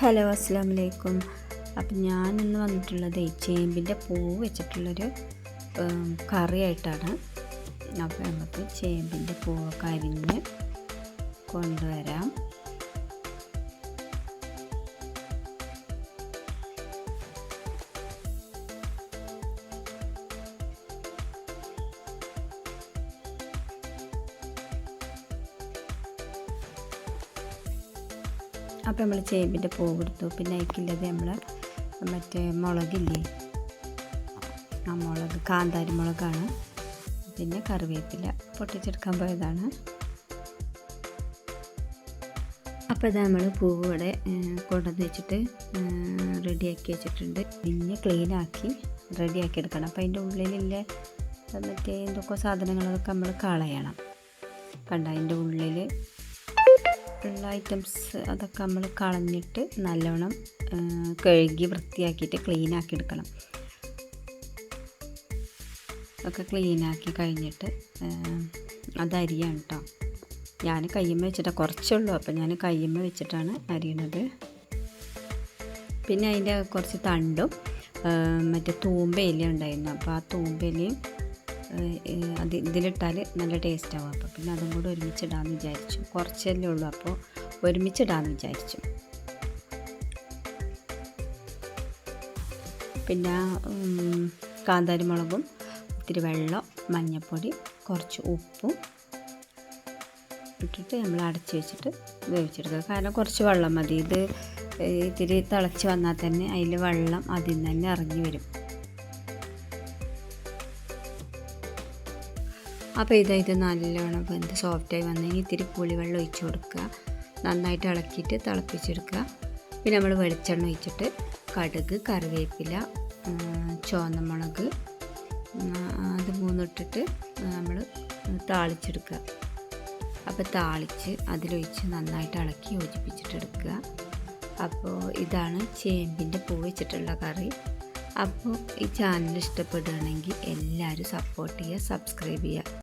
Hello അസ്സാം വലൈക്കും അപ്പം ഞാൻ ഇന്ന് വന്നിട്ടുള്ളത് ചേമ്പിന്റെ പൂവ് വെച്ചിട്ടുള്ളൊരു കറി കറിയായിട്ടാണ്. അപ്പോൾ നമുക്ക് ചേമ്പിന്റെ പൂവൊക്കെ അരിഞ്ഞ് കൊണ്ടുവരാം. അപ്പോൾ നമ്മൾ ചേമ്പിന്റെ പൂവ് എടുത്തു പിന്നെ അതിക്കുള്ളത് നമ്മൾ മറ്റേ മുളകില്ലേ? ആ മുളക് കാന്താരി മുളകാണ്. പിന്നെ കറിവേപ്പില പൊട്ടിച്ചെടുക്കാൻ പോയതാണ്. അപ്പോൾ ഇത് നമ്മൾ പൂവ് ഇവിടെ കൊണ്ടുവന്ന് വെച്ചിട്ട് റെഡിയാക്കി വെച്ചിട്ടുണ്ട്. പിന്നെ ക്ലീനാക്കി റെഡിയാക്കി എടുക്കണം. അപ്പോൾ അതിന്റെ ഉള്ളിലുള്ള മറ്റേ എന്തൊക്കെ സാധനങ്ങളൊക്കെ നമ്മൾ കളയണം. കണ്ട? അതിന്റെ ഉള്ളിൽ ഉള്ള ഐറ്റംസ് അതൊക്കെ നമ്മൾ കളഞ്ഞിട്ട് നല്ലവണ്ണം കഴുകി വൃത്തിയാക്കിയിട്ട് ക്ലീൻ ആക്കി എടുക്കണം. ഒക്കെ ക്ലീൻ ആക്കി കഴിഞ്ഞിട്ട് അത് അരിയാണ് കേട്ടോ ഞാൻ കയ്യമ്മ വെച്ചിട്ടാണ് കുറച്ചുള്ളൂ. അപ്പോൾ ഞാൻ കയ്യമ്മ വെച്ചിട്ടാണ് അരിയണത്. പിന്നെ അതിന്റെ കുറച്ച് തണ്ടും മറ്റേ തൂമ്പ തൂമ്പയില ഉണ്ടായിരുന്നു. അപ്പോൾ ആ തൂമ്പയിലയും ഏഹ് അത് ഇതിലിട്ടാൽ നല്ല ടേസ്റ്റ് ആവും അപ്പോൾ പിന്നെ അതും കൂടെ ഒരുമിച്ചിടാമെന്ന് വിചാരിച്ചു. കുറച്ചല്ലേ ഉള്ളൂ. അപ്പോൾ ഒരുമിച്ചിടാമെന്ന് വിചാരിച്ചു. പിന്നെ കാന്താരി മുളകും ഇത്തിരി വെള്ളം മഞ്ഞൾപ്പൊടി കുറച്ച് ഉപ്പും ഇട്ടിട്ട് നമ്മൾ അടച്ച് വെച്ചിട്ട് വേവിച്ചെടുക്കുക. കാരണം കുറച്ച് വെള്ളം മതി. ഇത് ഇത്തിരി തിളച്ച് വന്നാൽ തന്നെ അതിൽ വെള്ളം അതിൽ നിന്ന് തന്നെ ഇറങ്ങി വരും. അപ്പോൾ ഇത് ഇത് നല്ലോണം വെന്ത് സോഫ്റ്റായി വന്നതിന് ഇത്തിരി പുളിവെള്ളം ഒഴിച്ചു കൊടുക്കുക. നന്നായിട്ട് ഇളക്കിയിട്ട് തിളപ്പിച്ചെടുക്കുക. പിന്നെ നമ്മൾ വെളിച്ചെണ്ണ ഒഴിച്ചിട്ട് കടുക് കറിവേപ്പില ഉം, ചുവന്ന മുളക് അത് മൂന്നിട്ടിട്ട് നമ്മൾ താളിച്ചെടുക്കുക. അപ്പോൾ താളിച്ച് അതിലൊഴിച്ച് നന്നായിട്ട് ഇളക്കി യോജിപ്പിച്ചിട്ടെടുക്കുക. അപ്പോൾ ഇതാണ് ചേമ്പിന്റെ പൂ വെച്ചിട്ടുള്ള കറി. അപ്പോൾ ഈ ചാനൽ ഇഷ്ടപ്പെടുകയാണെങ്കിൽ എല്ലാവരും സപ്പോർട്ട് ചെയ്യുക സബ്സ്ക്രൈബ് ചെയ്യുക.